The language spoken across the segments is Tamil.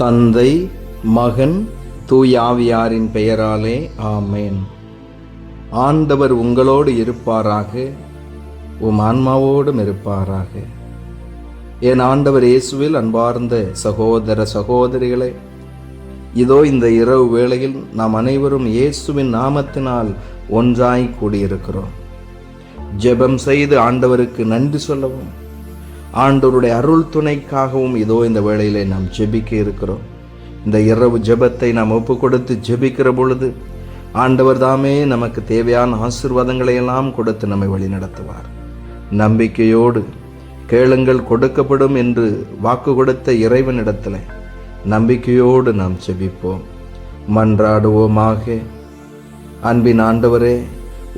தந்தை மகன் தூயாவியாரின் பெயராலே ஆமேன். ஆண்டவர் உங்களோடு இருப்பாராக உம் ஆன்மாவோடும் இருப்பாராக. என் ஆண்டவர் இயேசுவில் அன்பார்ந்த சகோதர சகோதரிகளே இதோ இந்த இரவு வேளையில் நாம் அனைவரும் இயேசுவின் நாமத்தினால் ஒன்றாய் கூடியிருக்கிறோம். ஜெபம் செய்து ஆண்டவருக்கு நன்றி சொல்லவும் ஆண்டவருடைய அருள் துணைக்காகவும் இதோ இந்த வேளையிலே நாம் ஜெபிக்க இருக்கிறோம். இந்த இரவு ஜெபத்தை நாம் ஒப்பு கொடுத்து ஜெபிக்கிற பொழுது ஆண்டவர் தாமே நமக்கு தேவையான ஆசீர்வாதங்களை எல்லாம் கொடுத்து நம்மை வழிநடத்துவார். நம்பிக்கையோடு கேளுங்கள் கொடுக்கப்படும் என்று வாக்கு கொடுத்த இறைவனிடத்தில் நம்பிக்கையோடு நாம் ஜெபிப்போம். மன்றாடுவோமாக. அன்பின் ஆண்டவரே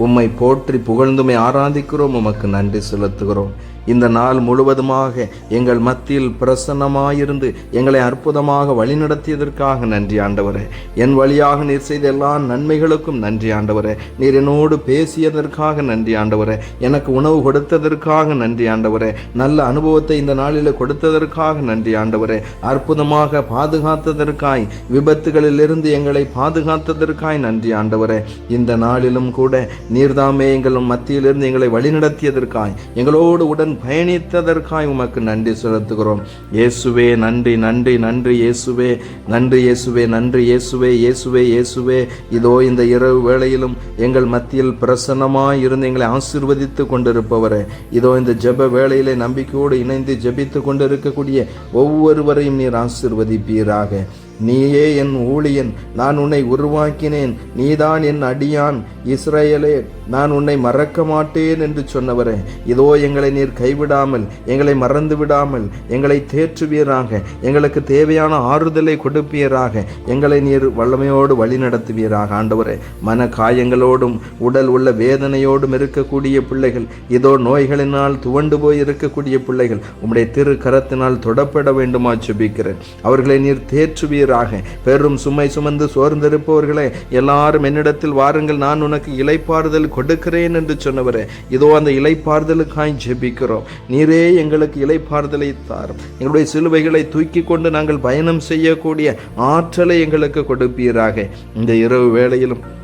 உம்மை போற்றி புகழ்ந்துமை ஆராதிக்கிறோம் உமக்கு நன்றி செலுத்துகிறோம். இந்த நாள் முழுவதுமாக எங்கள் மத்தியில் பிரசன்னமாயிருந்து எங்களை அற்புதமாக வழிநடத்தியதற்காக நன்றி ஆண்டவரே. என் வழியாக நீர் செய்த எல்லா நன்மைகளுக்கும் நன்றி ஆண்டவரே. நீர் என்னோடு பேசியதற்காக நன்றி ஆண்டவரே. எனக்கு உணவு கொடுத்ததற்காக நன்றி ஆண்டவரே. நல்ல அனுபவத்தை இந்த நாளில் கொடுத்ததற்காக நன்றி ஆண்டவரே. அற்புதமாக பாதுகாத்ததற்காய் விபத்துகளிலிருந்து எங்களை பாதுகாத்ததற்காய் நன்றி ஆண்டவரே. இந்த நாளிலும் கூட நீர்தாமே எங்கள் மத்தியிலிருந்து எங்களை வழிநடத்தியதற்காய் எங்களோடு உடன் பயணித்ததற்காய் உமக்கு நன்றி செலுத்துகிறோம். இயேசுவே நன்றி நன்றி நன்றி இயேசுவே நன்றி இயேசுவே நன்றி இயேசுவே இயேசுவே இயேசுவே. இதோ இந்த இரவு வேளையிலும் எங்கள் மத்தியில் பிரசன்னமாய் இருந்து எங்களை ஆசீர்வதித்து கொண்டிருப்பவரே. இதோ இந்த ஜெப வேளையிலே நம்பிக்கையோடு இணைந்து ஜெபித்து கொண்டிருக்கக்கூடிய ஒவ்வொருவரையும் நீர் ஆசீர்வதிப்பீராக. நீயே என் ஊழியன் நான் உன்னை உருவாக்கினேன். நீதான் என் அடியான். இஸ்ரேலே நான் உன்னை மறக்க மாட்டேன் என்று சொன்னவரே. இதோ எங்களை நீர் கைவிடாமல் எங்களை மறந்து விடாமல் எங்களை தேற்றுவீராக எங்களுக்கு தேவையான ஆறுதலை கொடுப்பீராக எங்களை நீர் வல்லமையோடு வழி நடத்துவீராக. ஆண்டவரே மன காயங்களோடும் உடல் உள்ள வேதனையோடும் இருக்கக்கூடிய பிள்ளைகள் இதோ நோய்களினால் துவண்டு போய் இருக்கக்கூடிய பிள்ளைகள் உம்முடைய திரு கரத்தினால் தொடப்பட வேண்டுமா சுபிக்கிறேன் அவர்களை நீர் தேற்றுவீர் ஆக பெரும் சுமை சுமந்து சோர்ந்திருப்பவர்களே எல்லாரும் என்னிடத்தில் வாருங்கள் நான் உனக்கு இலைப்பாறுதல் கொடுக்கிறேன் என்று சொன்னவரே. இதோ அந்த இலைப்பாறுதலுக்காய் ஜெபிக்கிறோம். நீரே எங்களுக்கு இலைப்பாறுதலை தாரும். எங்களுடைய சிலுவைகளை தூக்கி கொண்டு நாங்கள் பயணம் செய்யக்கூடிய ஆற்றலை எங்களுக்கு கொடுப்பீராக. இந்த இரவு வேளையிலும்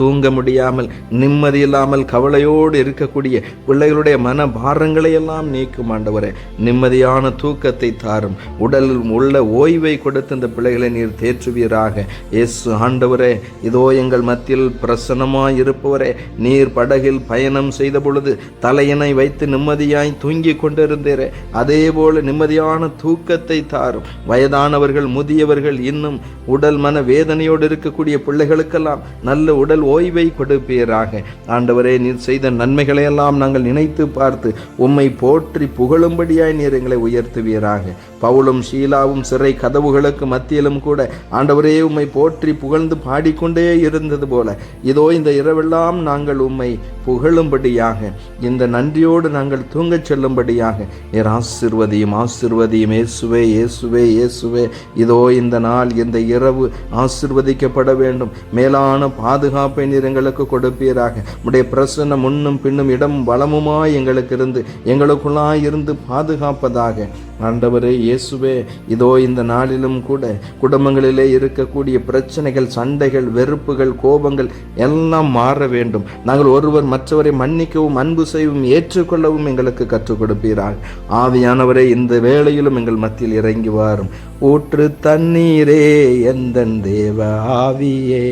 தூங்க முடியாமல் நிம்மதி இல்லாமல் கவலையோடு இருக்கக்கூடிய பிள்ளைகளுடைய மன பாரங்களை எல்லாம் நீக்கும் ஆண்டவரே. நிம்மதியான தூக்கத்தை தாரும். உடலில் உள்ள ஓய்வை கொடுத்து இந்த பிள்ளைகளை நீர் தேற்றுவீராக. இயேசு ஆண்டவரே இதோ எங்கள் மத்தியில் பிரசன்னமாய் இருப்பவரே. நீர் படகில் பயணம் செய்த பொழுது தலையினை வைத்து நிம்மதியாய் தூங்கி கொண்டிருந்தீரே. அதே போல நிம்மதியான தூக்கத்தை தாரும். வயதானவர்கள் முதியவர்கள் இன்னும் உடல் மன வேதனையோடு இருக்கக்கூடிய பிள்ளைகளுக்கெல்லாம் நல்ல உடல் ஓய்வை கொடுப்பீராக. ஆண்டவரே நீர் செய்த நன்மைகளையெல்லாம் நாங்கள் நினைத்து பார்த்து உம்மை போற்றி புகழும்படியாய் நீர் எங்களை உயர்த்துவீராக. பவுலும் ஷீலாவும் சிறை கதவுகளுக்கு மத்தியிலும் கூட ஆண்டவரே உம்மை போற்றி புகழ்ந்து பாடிக்கொண்டே இருந்தது போல. இதோ இந்த இரவெல்லாம் நாங்கள் உம்மை புகழும்படியாக இந்த நன்றியோடு நாங்கள் தூங்கச் செல்லும்படியாக நீர் ஆசிர்வதியும் ஆசிர்வதியும் இயேசுவே இயேசுவே இயேசுவே. இதோ இந்த நாள் இந்த இரவு ஆசிர்வதிக்கப்பட வேண்டும். மேலான பாதுகாப்பை நீர் எங்களுக்கு கொடுப்பீராக. உடைய பிரசன்னம் முன்னும் பின்னும் இடம் வளமுமாய் எங்களுக்கு இருந்து எங்களுக்குள்ளாய் இருந்து பாதுகாப்பதாக ஆண்டவரே இயேசுவே இதோ இந்த நாளிலும் கூட குடும்பங்களிலே இருக்கக்கூடிய பிரச்சனைகள் சண்டைகள் வெறுப்புகள் கோபங்கள் எல்லாம் மாற வேண்டும். நாங்கள் ஒருவர் மற்றவரை மன்னிக்கவும் அன்பு செய்யவும் ஏற்றுக்கொள்ளவும் எங்களுக்கு கற்றுக் கொடுப்பீராக. ஆவியானவரே இந்த வேளையிலும் எங்கள் மத்தியில் இறங்கி வாரும். ஊற்று தண்ணீரே எந்தன் தேவ ஆவியே.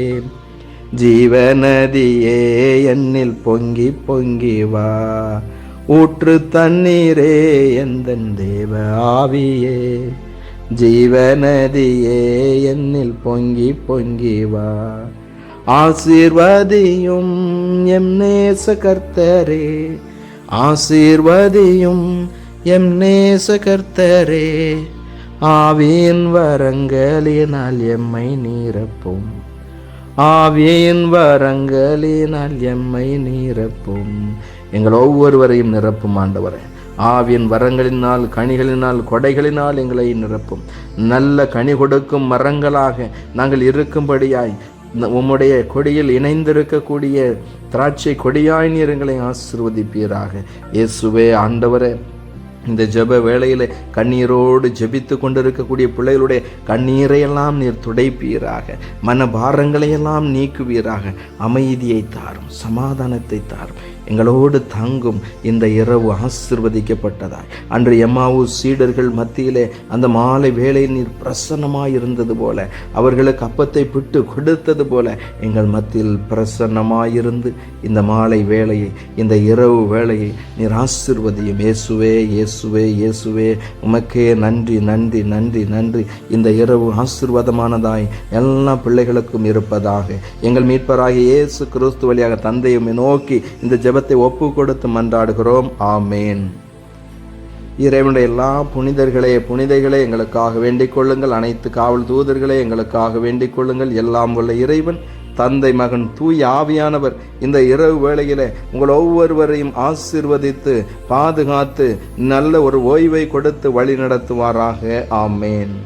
ஜீவநதியே என்னில் பொங்கி பொங்கி வா. ஊற்று தண்ணீரே எந்தன் தேவ ஆவியே? ஜீவநதியே என்னில் பொங்கி பொங்கி வா. ஆசீர்வதியும் எம் நேச கர்த்தரே. ஆசீர்வதியும் எம் நேச கர்த்தரே. ஆவியின் வரங்களினால் எம்மை நீரப்பும். ஆவியின் வரங்களினால் எம்மை நீரப்பும். எங்கள் ஒவ்வொருவரையும் நிரப்பும் ஆண்டவரே. ஆவின் வரங்களினால் கனிகளினால் கொடைகளினால் எங்களை நிரப்பும். நல்ல கனி கொடுக்கும் மரங்களாக நாங்கள் இருக்கும்படியாய் உம்முடைய கொடியில் இணைந்திருக்கக்கூடிய திராட்சை கொடியாய் நீர் எங்களை ஆசிர்வதிப்பீராக. இயேசுவே ஆண்டவரே. இந்த ஜெப வேளையில் கண்ணீரோடு ஜெபித்து கொண்டிருக்கக்கூடிய பிள்ளைகளுடைய கண்ணீரையெல்லாம் நீர் துடைப்பீராக. மன பாரங்களையெல்லாம் நீக்குவீராக. அமைதியை தாரும் சமாதானத்தை தாரும். எங்களோடு தங்கும் இந்த இரவு ஆசிர்வதிக்கப்பட்டதாய். அன்று எம்மாவு சீடர்கள் மத்தியிலே அந்த மாலை வேளை நீர் பிரசன்னமாக இருந்தது போல அவர்களுக்கு அப்பத்தை விட்டு கொடுத்தது போல எங்கள் மத்தியில் பிரசன்னமாயிருந்து இந்த மாலை வேளையை இந்த இரவு வேளையை நீர் ஆசிர்வதியும். இயேசுவே இயேசுவே இயேசுவே உமக்கே நன்றி நன்றி நன்றி நன்றி. இந்த இரவு ஆசிர்வாதமானதாய் எல்லா பிள்ளைகளுக்கும் இருப்பதாக. எங்கள் மீட்பராக இயேசு கிறிஸ்து வழியாக தந்தையுமே நோக்கி இந்த ஜெபத்தை ஒப்பு கொடுத்து மன்றாடுகிறோம். ஆமேன். இறைவனுடைய எல்லா புனிதர்களே புனிதைகளே எங்களுக்காக வேண்டிக் கொள்ளுங்கள். அனைத்து காவல் தூதர்களே எங்களுக்காக வேண்டிக் கொள்ளுங்கள். எல்லாம் உள்ள இறைவன் தந்தை மகன் தூய் ஆவியானவர் இந்த இரவு வேளையில் உங்கள் ஒவ்வொருவரையும் ஆசிர்வதித்து பாதுகாத்து நல்ல ஒரு ஓய்வை கொடுத்து வழி நடத்துவாராக ஆமேன்.